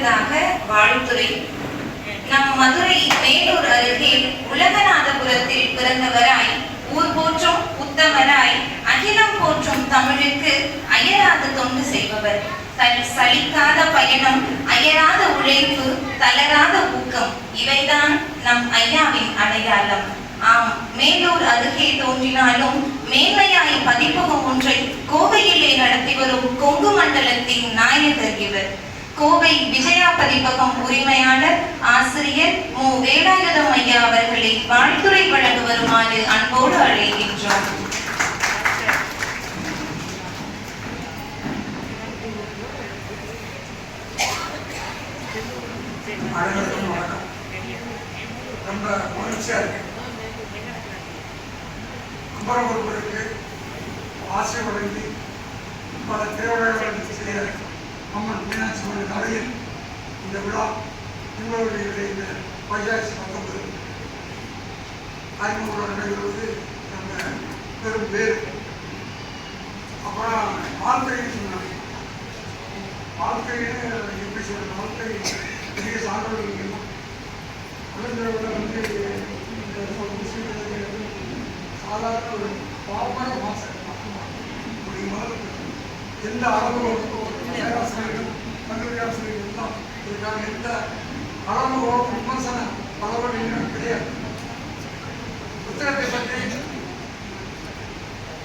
அடுத்ததாக வாழ்த்துறை. நம் மதுரை மேலூர் அருகே உலகநாதபுரத்தில் பிறந்தவராய் ஊர் போற்றும் உத்தமராய் அகிலம் போற்றும் தமிழுக்கு அயராது தொண்டு செய்பவர். தன் சலிக்காத பயணம் அயராத உழைப்பு தளராத ஊக்கம் இவைதான் நம் ஐயாவின் அடையாளம். ஆம் மேலூர் அருகே தோன்றினாலும் மேன்மையாய் பதிப்பகம் ஒன்றை கோவையிலே நடத்தி வரும் கொங்கு மண்டலத்தின் நாயகர் இவர். கோவை விஜயா பதிப்பகம் உரிமையாளர் ஆசிரியர் மு. வேலாயுதம் ஐயா அவர்களை வாழ்த்துறை வழங்க வருமாறு அன்போடு அழைக்கின்றோம் அனைவருக்கும் வணக்கம் ரொம்ப மகிழ்ச்சியா இருக்கு கும்பரகுருவருக்கு ஆசை வழங்கி பல திருவிழாக்கள் செய்ய அம்மன் மீனாட்சி அம்மன் கதையில் இந்த விழா உங்களுடைய இந்த பஞ்சாயத்து பத்தொன்பது அறிமுக நடைபெறுவது நம்ம பெரும் பேர் அப்புறம் வாழ்க்கைன்னு சொன்னாங்க வாழ்க்கைன்னு எப்படி சொல்றது வாழ்க்கை பெரிய சான்றோர்கள் எல்லாம் குழந்தைகளோட வந்து இந்த முஸ்லீம்களுக்கு சாதாரண ஒரு பாவமான மாசம் எந்த அளவுகளும் பேராசிரியர்கள் கல்லூரி ஆசிரியர்கள் எல்லாம் இதுக்கான எந்த அளவுகளோடும் விமர்சன அளவுகள் கிடையாது புத்தகத்தை பற்றி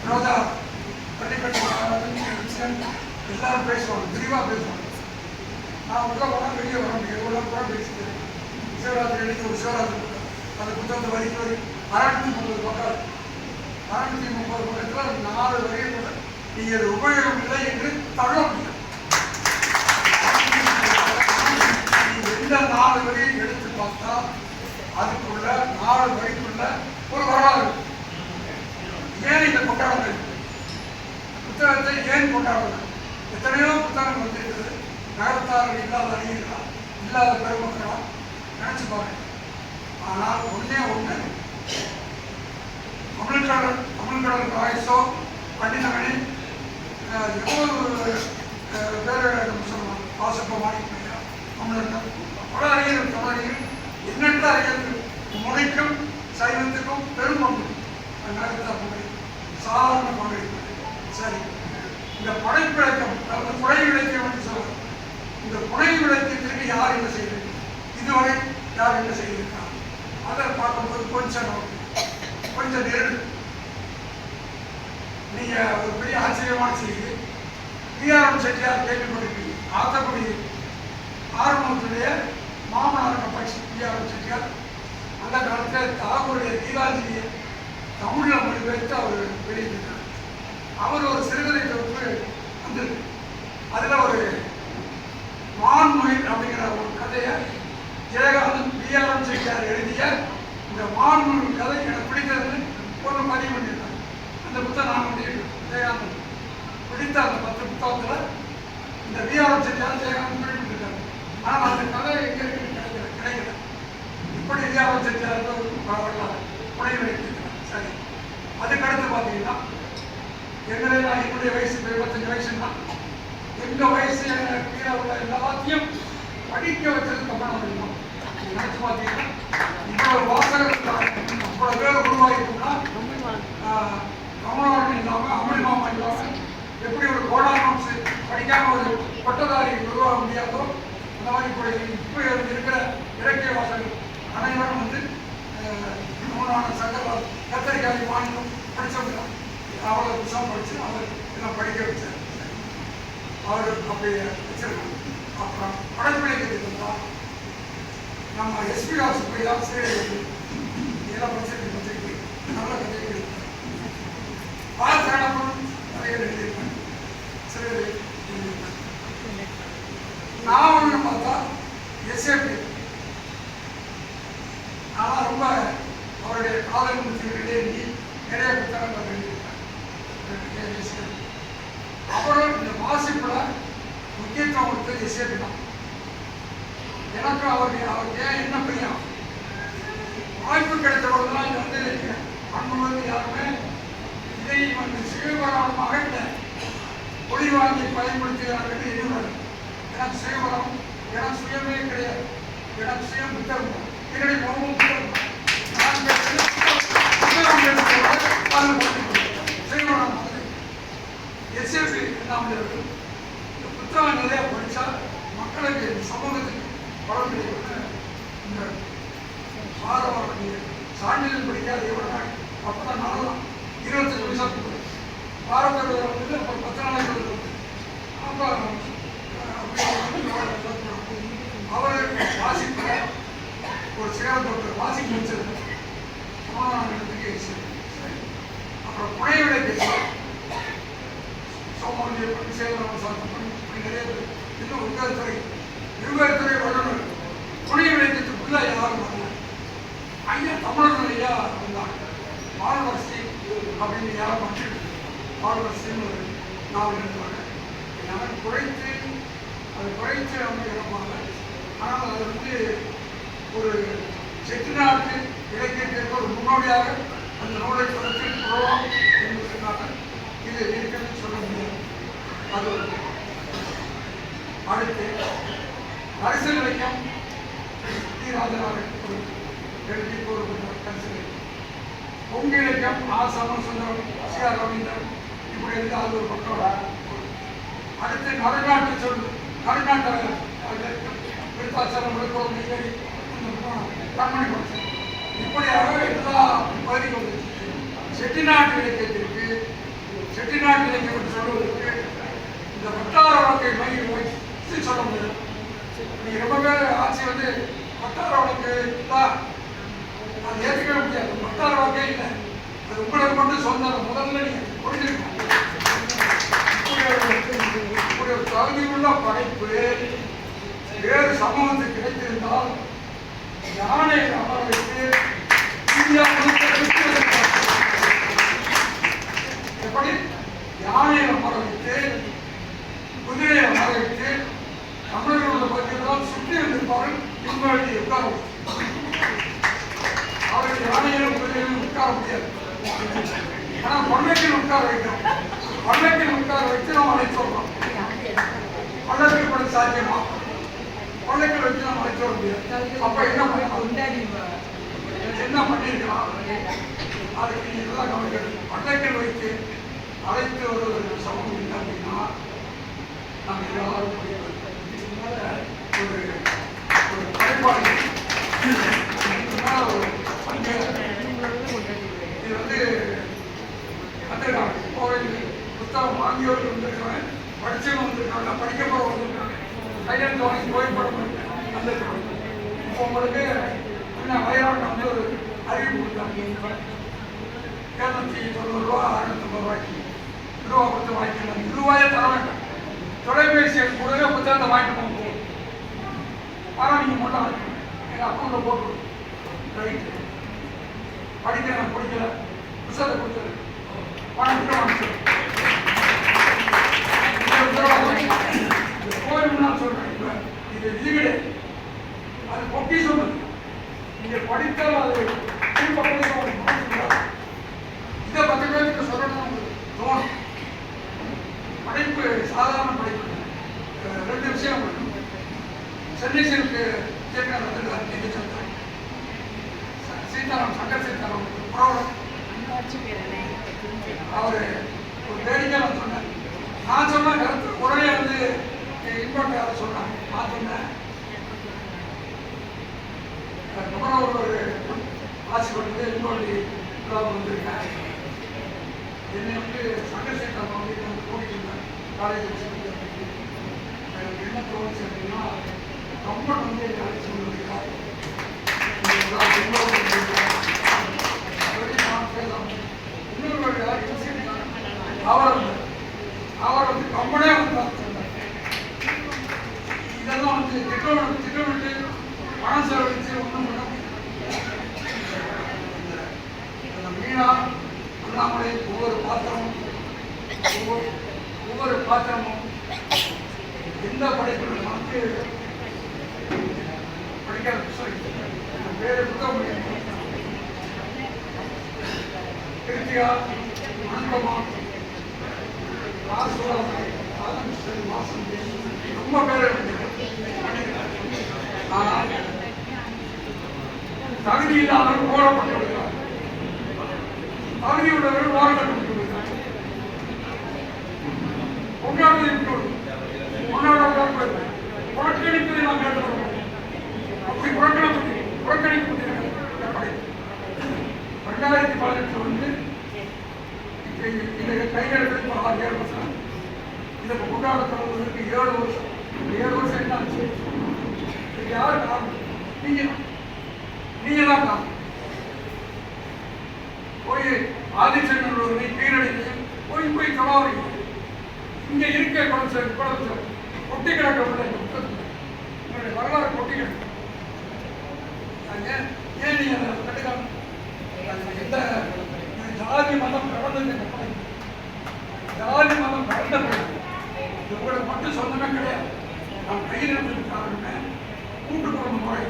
ரோஜா எல்லாரும் பேசுவாங்க விரிவாக பேசுவாங்க நான் உள்ள போனால் வெளியே வர முடியும் உள்ள கூட பேசிக்கிறேன் சிவராத்திரி அன்னைக்கு ஒரு சிவராத்திரி அந்த புத்தகத்தை வரைக்கும் வரை முப்பது பக்கம் அறுநூத்தி முப்பது பக்கத்தில் நாலு வரையை கூட நீங்கள் உபயோகம் இல்லை என்று தள்ள முடியாது எந்த நாலு வரையும் எடுத்து பார்த்தா அதுக்குள்ள நாலு வரைக்குள்ள ஒரு வரலாறு ஏன் இந்த கொண்டாடங்கள் புத்தகத்தை ஏன் கொண்டாடுறது எத்தனையோ புத்தகம் வந்திருக்கிறது நகரத்தார்கள் இல்லாத அறிஞர்களா இல்லாத பெருமக்களா நினைச்சு பாருங்க ஆனால் ஒண்ணே ஒன்று தமிழ்கடல் தமிழ்கடல் ஆயுசோ பண்டிதமணி அஹ், எவ்வளவு அஹ், பேர் நம்ம சொல்லலாம் வாசப்ப மாணிக்கையா தமிழர்கள் பல அறிஞர்கள் தமிழறிஞர்கள் எண்ணற்ற அறிஞர்கள் மொழிக்கும் சைவத்துக்கும் பெரும் பங்கு. நகரத்தார் பங்களிப்பு சாதாரண பங்களிப்பு சரி. இந்த படைப்பிழக்கம் அதாவது புனை விளக்கம் என்று சொல்றோம் இந்த புனை விளக்கத்திற்கு யார் என்ன செய்தது இதுவரை யார் என்ன செய்திருக்காங்க அதை பார்க்கும்போது கொஞ்சம் நமக்கு கொஞ்சம் நெருடு நீங்க ஒரு பெரிய ஆச்சரியமான செய்தி. பிஆர்எம் செட்டியார் கேள்விப்பட்டிருக்கீங்க ஆத்தக்குடி ஆறுமுகத்துடைய மாமனார் கப்பாட்சி பிஆர்எம் செட்டியார். அந்த காலத்தில் தாகூருடைய கீதாஞ்சலியை தமிழில் மொழிபெயர்த்து அவர் வெளியிட்டார். அவர் ஒரு சிறுகதை தொகுப்பு வந்தது அதில் ஒரு மான்மொழி அப்படிங்கிற ஒரு கதையை ஜெயகாந்தன் பிஆர்எம் செட்டியார் எழுதிய இந்த மான்மொழி கதை எனக்கு பிடித்ததுன்னு ஒன்று பதிவு பண்ணியிருந்தேன் அந்த புத்தகம் நான் பண்ணியிருக்கேன் ஜெயகாந்தன். பிடித்த அந்த பத்து புத்தகத்தில் இந்த விஆர் செட்டியார் ஜெயகாந்தன் குறிப்பிட்டிருக்காரு ஆனால் அந்த கதை எங்கே இருக்குன்னு கிடைக்கல கிடைக்கல. இப்படி விஆர் செட்டியார் ஒரு வரலாறு புனைவு வைத்திருக்கிறார். சரி. அதுக்கடுத்து பார்த்தீங்கன்னா எங்களை நான் என்னுடைய வயசு இருபத்தஞ்சு வயசுன்னா எங்கள் வயசு கீழே உள்ள எல்லாத்தையும் படிக்க வச்சதுக்கு அப்புறம் இருக்கணும் நினைச்சு பார்த்தீங்கன்னா இப்போ ஒரு வாசகத்துக்காக அவ்வளோ பேர் இல்லாமல் அமிழ் மாமா இல்லாமல் எப்படி ஒரு கோடாரம் படிக்காம ஒரு பட்டதாரி உருவாக முடியாதோ அந்த மாதிரி இப்போ இப்போ இருக்கிற இலக்கிய வாசகர்கள் அனைவரும் வந்து நூலான சங்கர் கத்தரிக்காய் மாநிலம் படித்தவங்க அவ்வளோ புத்தகம் படித்து அவர் எல்லாம் படிக்க வச்சார் அவர் அப்படி வச்சிருக்காங்க அப்புறம் நம்ம எஸ்பி ஆஃபீஸ் போய் தான் சரி இதெல்லாம் படிச்சிருக்கு பத்திரிக்கை நல்ல கதைகள் பால் தேடப்படும் கதைகள் எழுதியிருப்பேன் சிறுகதை எழுதியிருப்பேன் நான் ஒன்று பார்த்தா எஸ்ஏபி ஆனால் ரொம்ப அவருடைய காதல் முடிச்சுகளிலே நீ நிறைய புத்தகங்கள் எழுதியிருப்பேன் அப்புறம் இந்த வாசிப்புல முக்கியத்துவம் கொடுத்தது எஸ்ஏபி தான் எனக்கு அவருக்கு அவருக்கு ஏன் என்ன பிரியம் வாய்ப்பு கிடைத்த பொழுதுலாம் இது வந்து அன்பு வந்து யாருமே இதை வந்து சிவபராமமாக இல்லை ஒளி வாங்கி பயன்படுத்துகிறார்கள் எண்ணுகிறார் எனக்கு சுயபலம் எனக்கு சுயமே கிடையாது எனக்கு சுயம் புத்தகம் தான். என்னுடைய முகமும் புத்தகம் தான். நான் பேசுறது இந்த புத்தகம் நிறைய படித்தா மக்களுக்கு சமூகத்துக்கு வளர்ந்து இந்த பாரவாடி சான்றிதழ் படிக்காத எவ்வளோ நாள் அப்போ தான் நாளெல்லாம் இருபத்தஞ்சு நிமிஷம் பாரத வந்து அப்புறம் பத்து நாளைக்கு வருது அப்போ அவர் வாசிப்ப ஒரு சிகரத்தோட்ட வாசிக்க வச்சது சமாதானத்துக்கு சரி அப்புறம் புனை விளக்கு சோமானிய பண்ணி சேவரம் சாத்தம் பண்ணி இப்படி நிறைய பேர் இன்னும் உருவாத்துறை நிர்வாகத்துறை வல்லுநர் புனை விளக்கத்துக்குள்ள யாரும் வரல ஐயா தமிழர்கள் ஐயா வந்தாங்க மாணவர்சி அப்படின்னு யாரும் பண்ணிட்டு மாணவர்சின்னு ஒரு நாவல் எழுதுவாங்க எனக்கு குறைத்து அது குறைத்து அமைகிறமாக ஆனால் அது வந்து ஒரு செட்டிநாட்டு இலக்கியத்திற்கு ஒரு முன்னோடியாக அந்த நூலை கருத்தில் கொள்ளலாம் என்பதற்காக இது இருக்கிறது சொல்ல முடியாது அது அடுத்து அரசியல் வைக்கம் டி. ராஜராஜன் எழுதி ஒரு அரசியல் இலக்கியம். ஆ. சமசுந்தரம் சி. ஆர். ரவீந்திரன். இப்படி இருந்து அது ஒரு பக்கம் அடுத்து நடுநாட்டு சொல் நடுநாட்டு விருத்தாச்சலம் விழுப்புரம் நெய்வேலி கண்மணி பரிசு இப்படியாக எல்லா பகுதிகளும் செட்டிநாட்டு இலக்கியத்திற்கு செட்டிநாட்டு இலக்கியம் சொல்வதற்கு இந்த வட்டார வழக்கை மையம் வச்சு சொல்ல முடியும் நீங்க ரொம்ப பேர் ஆட்சி வந்து வட்டார வழக்கு தான் அது ஏற்றுக்கவே முடியாது. வட்டார வழக்கே இல்லை. அது உங்களுக்கு மட்டும் சொந்தம் முதல்ல நீங்க புரிஞ்சுக்கணும். இப்படி தகுதியுள்ள படைப்பு வேறு சமூகத்துக்கு கிடைத்திருந்தால் யானை அமர்வுக்கு இந்தியா முழுக்க எப்படி? யானை அமர்வுக்கு வைத்து குதிரையை அமர வைத்து தமிழர்களோட பகுதியெல்லாம் சுற்றி இருந்திருப்பார்கள் இவங்க உட்கார அவர்கள் யானையிலும் குதிரையிலும் உட்கார முடியாது. ஆனால் பல்லக்கில் உட்கார வைக்கிறோம். பல்லக்கில் உட்கார வைத்து நாம் அழைத்து வரலாம் பல்லக்கில் கூட சாத்தியமா? பல்லக்கில் வச்சு நாம் அழைத்து வர முடியாது. அப்ப என்ன பண்ணலாம் என்ன பண்ணியிருக்கலாம்? அதுக்கு இதுதான் கவனிக்கிறது கவனிக்கணும். பல்லக்கில் வைத்து அழைத்து வருவதற்கு சமம். வாங்கியவர்கள் வந்திருக்காங்க படிச்சவங்க வந்திருக்காங்க படிக்க போறவங்க வந்திருக்காங்க கையெழுத்து வாங்கி கோயில் வந்திருக்காங்க இப்போ உங்களுக்கு என்ன வயநாட்டில் வந்து ஒரு அறிவிப்பு கொடுத்தாங்க இரநூத்தி தொண்ணூறு ரூபா ரூபாய்க்கு ரூபா கொடுத்து வாங்கிக்கலாம் இது ரூபாயே தர வேண்டாம் தொலைபேசி எண் கொடுங்க புத்தகத்தை வாங்கிட்டு போகும் ஆனால் நீங்கள் மட்டும் எங்கள் அக்கௌண்ட்டில் போட்டு ரைட்டு படிக்க நான் பிடிக்கல. புத்தகத்தை கொடுத்துரு பணம் கூட வாங்கிட்டு இது விதிவிடை அது பொட்டி சொல்லுது நீங்க படித்தால் அது பின்பக்கத்தில் இதை பத்து பேருக்கு சொல்லணும் தோணும் படைப்பு சாதாரண படைப்பு இல்லை. அஹ் ரெண்டு விஷயம் இருக்கு. சென்னை சில்க்கு வந்திருக்கிறார் என்று சொல்றேன் சீதாராம் சங்கர் சீதாராம் புறவரம் அவரு ஒரு வேடிக்கை சொன்னார். நான் சொன்ன கருத்து உடனே வந்து இன்போர்ட் யாரும் சொன்னாங்க நான் சொன்னேன். அதுக்கப்புறம் ஒரு ஒரு ஆட்சி வந்து இன்போர்ட் விழாவுக்கு வந்திருக்கேன் என்னை வந்து சங்கர் சீதாராம் வந்து கூட்டிட்டு இருந்தேன் காலேஜ் என்ன தோணுச்சு அப்படின்னா ரொம்ப வந்து என்னை இன்னொரு அவர் அவர் வந்து கம்பனே வந்தார் இதெல்லாம் வந்து திட்டம் திட்டமிட்டு பணம் செலவழிச்சு ஒன்றும் பண்ண இந்த- மீனா அண்ணாமலை ஒவ்வொரு பாத்திரமும் ஒவ்வொரு ஒவ்வொரு பாத்திரமும் எந்த படைப்பிலும் வந்து வேறு புத்தகம் கிருத்தியா அனுபவம் ராசுரம் மாசம் ரொம்ப பேர் தகுதி இல்லாதவர்கள் போடப்பட்டு விடுகிறார் தகுதி உள்ளவர்கள் வாழ்ந்து கொண்டாடுவதை விட்டு கொண்டாடுவதற்கு புறக்கணிப்பதை நாம் ஏற்படுவோம் அப்படி புறக்கணிப்பு புறக்கணிப்பு ரெண்டாயிரத்தி பதினெட்டு வந்து இதை- கையெழுத்து ஏழு வருஷம் இதை கொண்டாட தொடங்குவதற்கு ஏழு வருஷம் ஏழு வருஷம் என்ன ஆச்சு இது யார் காரணம் நீங்க நீங்க தான் காரணம் போய் ஆதிச்சநல்லூரை கீழடிக்கு போய் போய் இங்க இருக்க குளச்ச குழந்தை கொட்டி கிடக்கவில்லை உங்களுடைய வரலாறு கொட்டி கிடக்கு. அது ஏன் ஏன் நீங்க அதை கட்டுக்காம எந்த ஜாதி மதம் படம். ஜாதி மதம் பிறகு இது மட்டும் சொந்தமே கிடையாது நான் இருந்தது காரணமே கூட்டு குடும்பம் முறை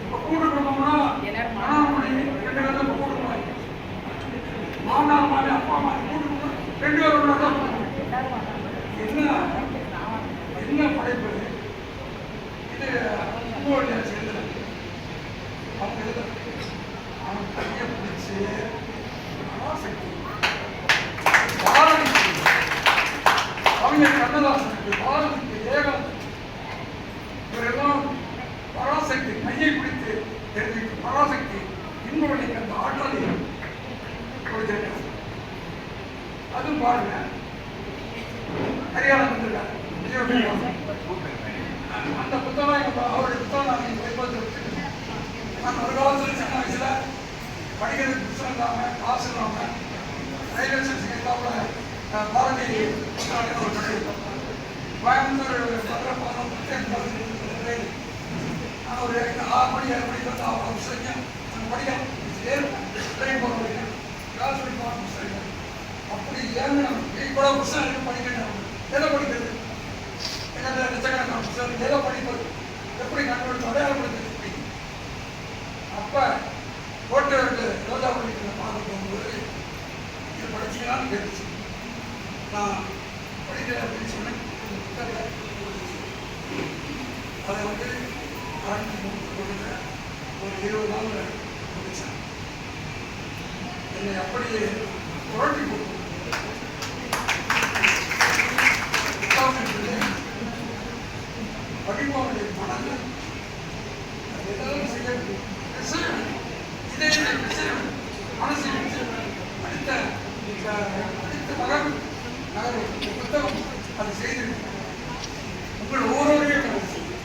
இப்போ கூட்டு குடும்பம்னா மனைவி ரெண்டு பேரும் இப்போ கூட்டு ஆயிடுச்சு. மாமனார் மாமி அப்பா அம்மா கூட்டு குடும்பம் ரெண்டு பேரும் தான். என்ன என்ன படைப்பு இது? அந்த புத்தகம் அவருடைய புத்தகம் நான் இங்க வைப்பது நான் ஒரு காலத்தில் சின்ன வயசில் படிக்கிறதுக்கு புத்தகம் இல்லாமல் காசு இல்லாமல் ரயில்வே ஸ்டேஷன் எல்லாம் பாரதி புத்தகாலயம் ஒரு கடை கோயம்புத்தூர் பதினொரு பதினொன்று ரயில் நான் ஒரு ஆறு மணி ஏழு மணிக்கு வந்து அவ்வளோ புத்தகம் நான் படிக்கிறேன் ஏழு ட்ரெயின் போகிற வரைக்கும் கிளாஸ் பண்ணி புத்தகம் அப்படி ஏன்னு கூட புத்தகம் படிக்கணும் எதை படிக்கிறது என்ன லட்சக்கணக்கான புத்தகம் எதை படிப்பது எப்படி கண்டுபிடிச்சு அடையாளப்படுத்தி கோட்டை ரோஜா படிக்கிற பார்க்க போகும்போது இது படிச்சீங்களான்னு கேட்டுச்சு நான் படிக்கிறேன் அப்படின்னு சொன்னேன் அதை வந்து ஆரம்பி கொடுத்த ஒரு இருபது நாள் முடிச்சேன் என்னை அப்படியே புரட்டி கொடுத்து படிப்பாவுடைய மனது அது ஏதாவது செய்ய செய்ய வேண்டும். இதே செய்ய வேண்டும். மனசை செய்ய வேண்டும். அடுத்த அஹ், அடுத்த நகர் நகர் இந்த புத்தகம் அது செய்து உங்கள் ஒவ்வொருவரையும் அது செய்யும்.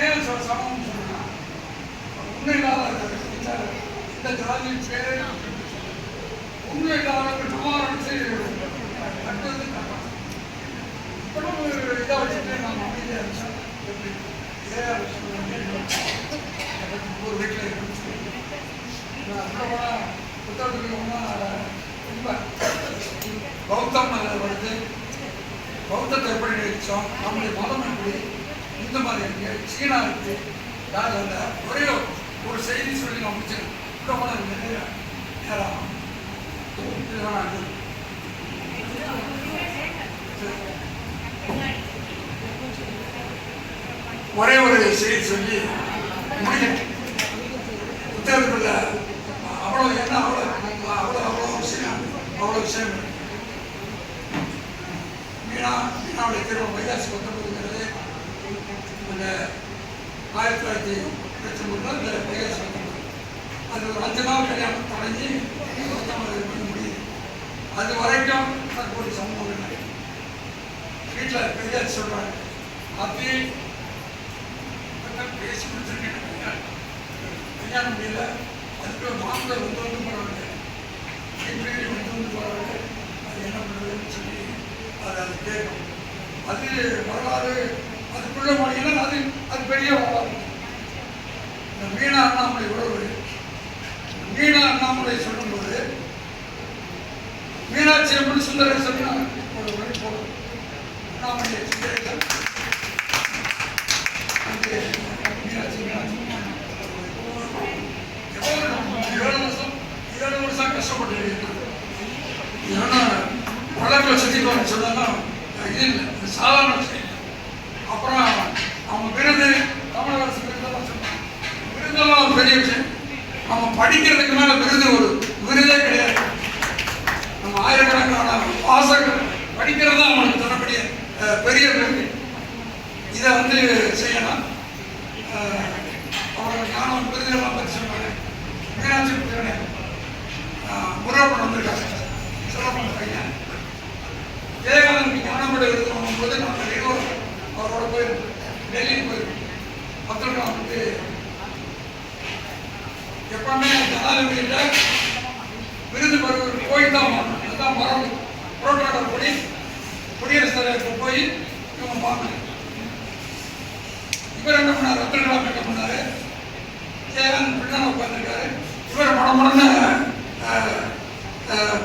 ஏன் சொ- சமம் சொன்னா உண்மை இல்லாத இந்த இந்த ஜாதியின் பேரை உண்மை இல்லாதவர்கள் நிவாரணம் செய்ய வேண்டும். அடுத்தது கர்மம். இவ்வளவு இதை வச்சுட்டு நான் அமைதியாக இருந்தேன் எப்படி இதே ஒரு வீட்டில் இருக்கணும் நான் சொல்ல போனால் புத்தகத்துக்கு போனால் ரொம்ப பௌத்தம் அதில் வருது பௌத்தத்தை எப்படி நினைச்சோம் நம்முடைய மதம் எப்படி இந்து மதம் இருக்கு சீனா இருக்கு யார் அந்த ஒரே ஒரு செய்தி சொல்லி நான் முடிச்சேன் சொல்ல போனால் நிறைய நேரம் ஆகும். இதுதான் நான் இது. ஒரே ஒரு செய்தி சொல்லி முடியும் புத்தகத்துக்குள்ள அவ்வளோ என்ன அவ்வளோ அவ்வளோ அவ்வளோ விஷயம். அவ்வளோ விஷயம் இருக்கு. மீனா மீனாவுடைய திரும்ப வைகாசி பத்தொன்பதுங்கிறது அந்த ஆயிரத்தி தொள்ளாயிரத்தி இருபத்தி மூணுல இந்த வைகாசி பத்தொன்பது அது ஒரு அஞ்சு நாள் கல்யாணம் தொடங்கி பத்தொன்பது பண்ண முடியுது அது வரைக்கும் எனக்கு ஒரு சம்பவம் இல்லை வீட்டில் பெரியார் சொல்கிறாங்க அப்படி நான் பேசி கொடுத்துருக்கேன் கல்யாணம் கல்யாணம் முடியல அதுக்கு மாப்பிள்ளை வந்து வந்து போகிறாங்க வீட்டில் வந்து வந்து போகிறாங்க அது என்ன பண்ணுறதுன்னு சொல்லி அது அது கேட்கும் அது வரலாறு அதுக்குள்ள போனீங்கன்னா அது அது பெரிய இந்த மீனா அண்ணாமலை உறவு. மீனா அண்ணாமலை சொல்லும்போது மீனாட்சி அம்மன் சுந்தரேசன் ஒரு வழி போடும் அண்ணாமலை சுந்தரேசன் மீனாட்சி மீனாட்சி ஏழு வருஷம் ஏழு வருஷம் கஷ்டப்பட்டு இருக்கேன். ஏன்னா வழக்கில் சுற்றி சொன்னா இது இல்லை. இது சாதாரண விஷயம் இல்லை. அப்புறம் அவங்க விருது தமிழக அரசு விருதெல்லாம் சொன்னாங்க விருதெல்லாம் ஒரு பெரிய விஷயம் படிக்கிறதுக்கு மேல விருது ஒரு விருதே கிடையாது. நம்ம ஆயிரக்கணக்கான வாசகர்கள் படிக்கிறது தான் அவனுக்கு தரக்கூடிய பெரிய விருது. இதை வந்து செய்யலாம். அஹ், ஞானம் விருதுகள்லாம் பற்றி சொன்னாங்க மீனாட்சி புத்திரனே முருகப்பன் வந்திருக்காங்க சிறப்பான பையன். விவேகானந்தர் ஞானப்பட விருது வாங்கும்போது நம்ம இருவரும் அவரோட போய் டெல்லிக்கு போயிருக்கோம் அப்துல் கலாம் வந்து எப்பவுமே ஜனாதிபதியிட்ட விருது பெறுவர் போய் தான் வாங்கணும் அதுதான் மரம். புரோட்டோகால் படி குடியரசுத் தலைவருக்கு போய் இவங்க பார்க்கணும். இவர் என்ன பண்ணார்? அப்துல் கலாம் என்ன பண்ணாரு. ஜெயகாந்த் பின்னாடி உட்காந்துருக்காரு இவர் மடமடன்னு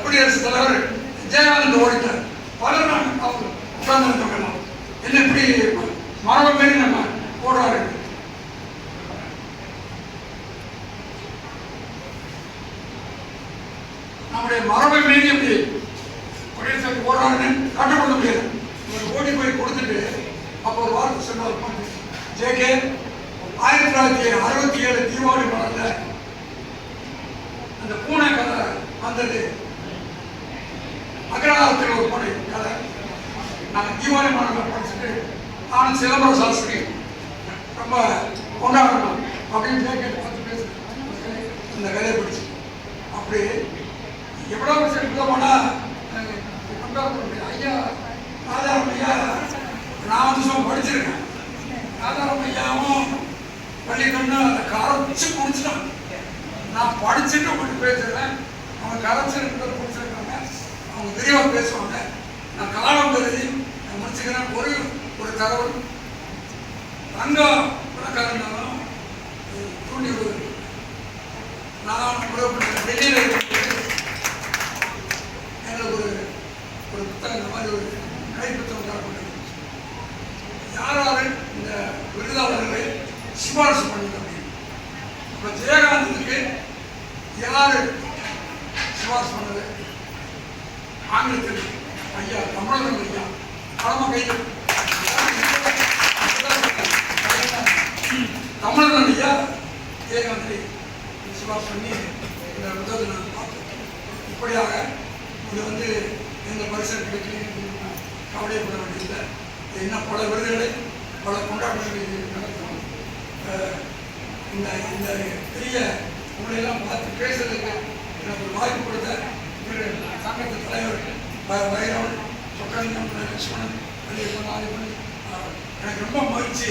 குடியரசுத் தலைவர் ஜெயகாந்த் ஓடிட்டார். பலர் நாங்கள் அவர் உட்கார்ந்துருக்கோம் என்ன இப்படி மரபு மாரி நம்ம ஓடுறாரு நம்முடைய மரபை மீறி எப்படி குடியரசுக்கு ஓடுறாருன்னு கட்டுப்படுத்த முடியாது இவர் ஓடி போய் கொடுத்துட்டு அப்போ ஒரு வார்த்தை சொன்னார் ஜேகே ஆயிரத்தி தொள்ளாயிரத்தி அறுபத்தி ஏழு தீபாவளி மலர்ல அந்த பூனை கதை வந்தது. அக்ரஹாரத்தில் ஒரு பூனை கதை. நாங்கள் தீபாவளி மலர்ல படிச்சுட்டு நானும் சிதம்பரம் சாஸ்திரி ரொம்ப கொண்டாடணும் அப்படின்னு கேட்டு பார்த்து பேச அந்த கதையை படிச்சு. அப்படி எவ்வளோ வருஷம் போனா கம்பேர் பண்ண ஐயா ராஜாராம் ஐயா நான் வந்து சும்மா படிச்சிருக்கேன். ராஜாராம் ஐயாவும் பள்ளிக்கண்ணு அதை கரைச்சி குடிச்சிட்டான் நான் படிச்சுட்டு உங்களுக்கு பேசுகிறேன் அவங்க கரைச்சிருக்கிறத குடிச்சிருக்காங்க. அவங்க விரிவாக பேசுவாங்க. நான் காலம் கருதி நான் முடிச்சுக்கிறேன். ஒரு ஒரு தகவல் தங்கம் பணக்காரனாலும் தூண்டி விடுவது நான் வெளியில் டெல்லியில் எங்களுக்கு ஒரு ஒரு புத்தகம் இந்த மாதிரி ஒரு கை புத்தகம் தரப்பட்டேன் யாராரு இந்த விருதாளர்களை சிபாரிசு பண்ணுங்க முடியும். இப்போ ஜெயகாந்தனுக்கு யார் சிபாரிசு பண்ணது? ஆங்கிலத்தில் ஐயா தமிழகம் ஐயா. பழம கைது தமிழன் ஐயா ஜெயகாந்தனை சிபாரிசு பண்ணி இந்த புத்தகத்தை நான் பார்த்தேன். இப்படியாக இது வந்து எந்த பரிசு கிடைக்கலையும் கவலைப்பட வேண்டியதில்லை. இன்னும் பல விருதுகளை பல கொண்டாட்டங்கள் நடத்தும். இந்த இந்த பெரிய உங்களையெல்லாம் பார்த்து பேசுறதுக்கு எனக்கு ஒரு வாய்ப்பு கொடுத்த சங்கத்து தலைவர் வைரவன் சொக்கலிங்கம் லட்சுமணன் பள்ளியப்பன் ஆதிபன் எனக்கு ரொம்ப மகிழ்ச்சி.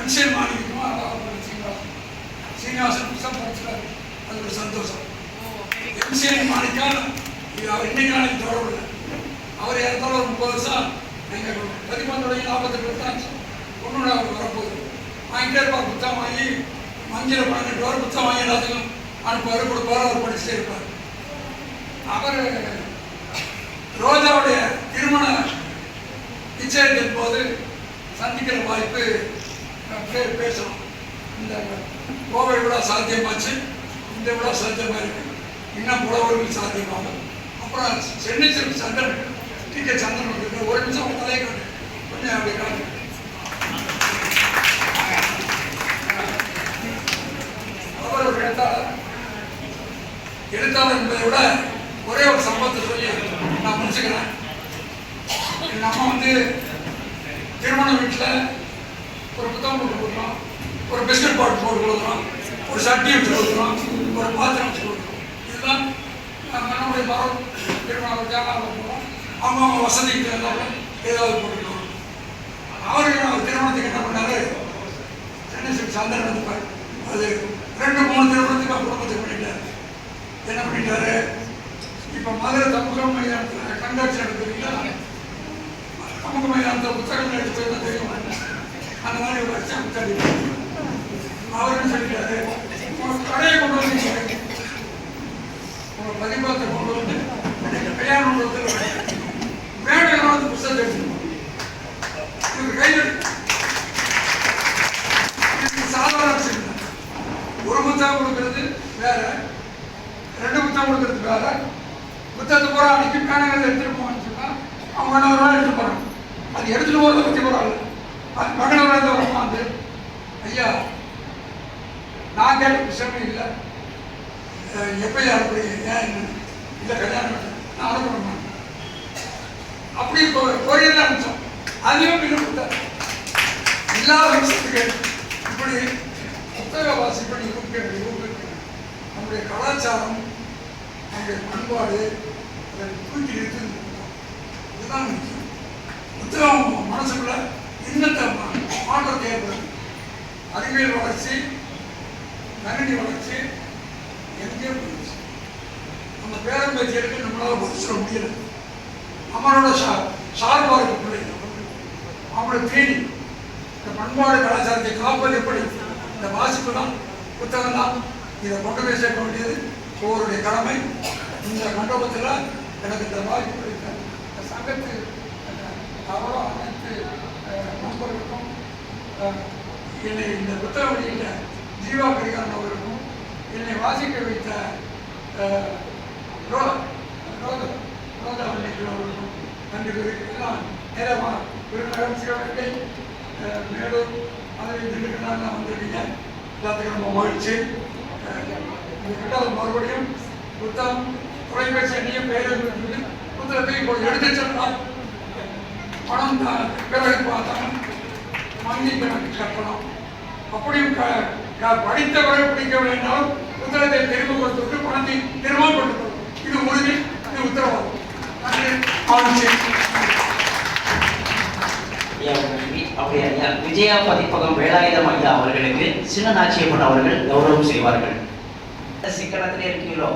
எம்சிஎல் மாணிக்கமா அதாவது சீனிவாசன். சீனிவாசன் புத்தகம் படிச்சுட்டார் அது ஒரு சந்தோஷம். எம்சிஎன் மாணிக்கால் அவர் இன்னைக்கு நாளைக்கு தொடர்பு இல்லை அவர் ஏறத்தாலும் ஒரு முப்பது வருஷம். எங்கள் பதிமூணுடைய நாற்பத்தெட்டு வருஷம் ஆச்சு ஒன்று வரப்போகுது. வாங்கிட்டே இருப்பார் புத்தகம் வாங்கி மஞ்சள் பன்னெண்டு ரூபா புத்தகம் வாங்கி எல்லாத்துக்கும் அனுப்புவார் கொடுப்பார் அவர் படிச்சுட்டே இருப்பார். அவர் ரோஜாவுடைய திருமண நிச்சயத்தின் போது சந்திக்கிற வாய்ப்பு அஹ், பே- பேசணும். இந்த கோவை விழா சாத்தியமாச்சு. இந்த விழா சாத்தியமாக இருக்கு. இன்னும் புலவர்கள் சாத்தியமாகும். அப்புறம் சென்னை செல்வி சந்திரன் டி சந்தனம் சந்திரன் ஒரு நிமிஷம் அவங்க தலையை காட்டு கொஞ்சம் அப்படி அவர் ஒரு எழுத்தாளர் எழுத்தாளர் என்பதை விட ஒரே ஒரு சம்பவத்தை சொல்லி நான் முடிச்சுக்கிறேன். எங்கள் அம்மா வந்து திருமண வீட்டில் ஒரு புத்தகம் போட்டு கொடுக்குறோம் ஒரு பிஸ்கட் பாட்டு போட்டு கொடுக்குறோம் ஒரு சட்டி வச்சு கொடுக்குறோம் ஒரு பாத்திரம் வச்சு கொடுக்குறோம். இதுதான் நம்மளுடைய மரம் திருமணம் தேங்காய் போகிறோம் அம்மா அவங்க வசதிக்கு ஏதாவது போட்டுக்கணும் அவரு அவர் திருமணத்துக்கு என்ன பண்ணாரு சென்னை சந்திரன் அது ரெண்டு மூணு திருமணத்துக்கு அவர் குடும்பத்துக்கு பண்ணிட்டாரு என்ன பண்ணிட்டாரு இப்போ மதுரை தமுகம் மைதானத்தில் கண்காட்சி நடக்குதுங்களா தமுக மைதானத்தில் புத்தகம் எடுத்து போய் தான் தெரியும் அந்த மாதிரி ஒரு வருஷம் புத்தகம் அவர் என்ன சொல்லிட்டாரு உங்க கடையை கொண்டு வந்து உங்க பதிப்பாத்தை கொண்டு வந்து எனக்கு கல்யாண மண்டபத்தில் மேடையில் வந்து புத்தகத்தை எடுத்துக்கணும் இதுக்கு கையெழு இதுக்கு சாதாரண விஷயம் இல்லை. ஒரு புத்தகம் கொடுக்கறது வேற ரெண்டு புத்தகம் கொடுக்கறது வேற புத்தகத்தை பூரா அன்னைக்கு பேனங்கிறத எடுத்துட்டு போவான்னு சொன்னா அவங்க என்ன ஒரு எடுத்துட்டு போறாங்க அது எடுத்துட்டு போறதை பத்தி போறாங்க அது நாங்கள் வரமா நான் கேட்ட விஷயமே இல்லை எப்பயா அப்படி ஏன் இல்லை கல்யாணம் நான் அனுப்பணும் அப்படி கோயில் அனுப்பிச்சோம். அதையும் பின்ன கொடுத்தாரு. எல்லா விஷயத்துக்கு இப்படி புத்தக வாசிப்படி ஊக்குவிக்க ஊக்குவிக்க நம்முடைய கலாச்சாரம் நம்முடைய பண்பாடு அதை தூக்கி எடுத்து இதுதான் முக்கியம். புத்தகம் மனசுக்குள்ள இன்னத்தை மாற்றம் தேவை அறிவியல் வளர்ச்சி கணினி வளர்ச்சி எங்கே போயிடுச்சு. நம்ம பேரம் நம்மளால் நம்மளால பதிச்சிட முடியல. அவனோட சா சார்பாக இருக்க பிள்ளைங்க அவனோட தேனி இந்த பண்பாடு கலாச்சாரத்தை காப்பது எப்படி இந்த வாசிப்பு தான் புத்தகம் தான் இதை கொண்டு போய் சேர்க்க வேண்டியது ஒவ்வொருடைய கடமை. இந்த மண்டபத்தில் எனக்கு இந்த வாய்ப்பு இந்த சங்கத்து அவரோ அனைத்து நண்பர்களுக்கும் என்னை இந்த புத்தக வெளியிட்ட ஜீவா கரிகாரன் அவருக்கும் என்னை வாசிக்க வைத்த அஹ், அவருக்கும் நன்றி எல்லாம் நேரமாக பெருநகரம் சிவகங்கை அஹ், மேலூர் மதுரை திண்டுக்கல்லாம் வந்திருக்கீங்க. எல்லாத்துக்கும் ரொம்ப மகிழ்ச்சி. அஹ், இந்த கிட்டால் மறுபடியும் புத்தம் தொலைபேசி எண்ணையும் பெயரை குறிப்பிட்டு புத்தகத்தை இப்போ எடுத்து சென்றால் பணம் தான் பிறகு பார்த்தாலும் வங்கி கணக்கு கட்டணம். அப்படியும் க படித்த பிறகு பிடிக்க வேண்டாம் புத்தகத்தை திரும்ப கொடுத்து பணத்தை திரும்ப கொண்டு இது உறுதி இது உத்தரவாதம். விஜயா பதிப்பகம் வேலாயுதம் ஐயா அவர்களுக்கு சின்ன நாச்சியப்பன் அவர்கள் கௌரவம் செய்வார்கள். சிக்கனத்திலே இருக்கீங்களோ?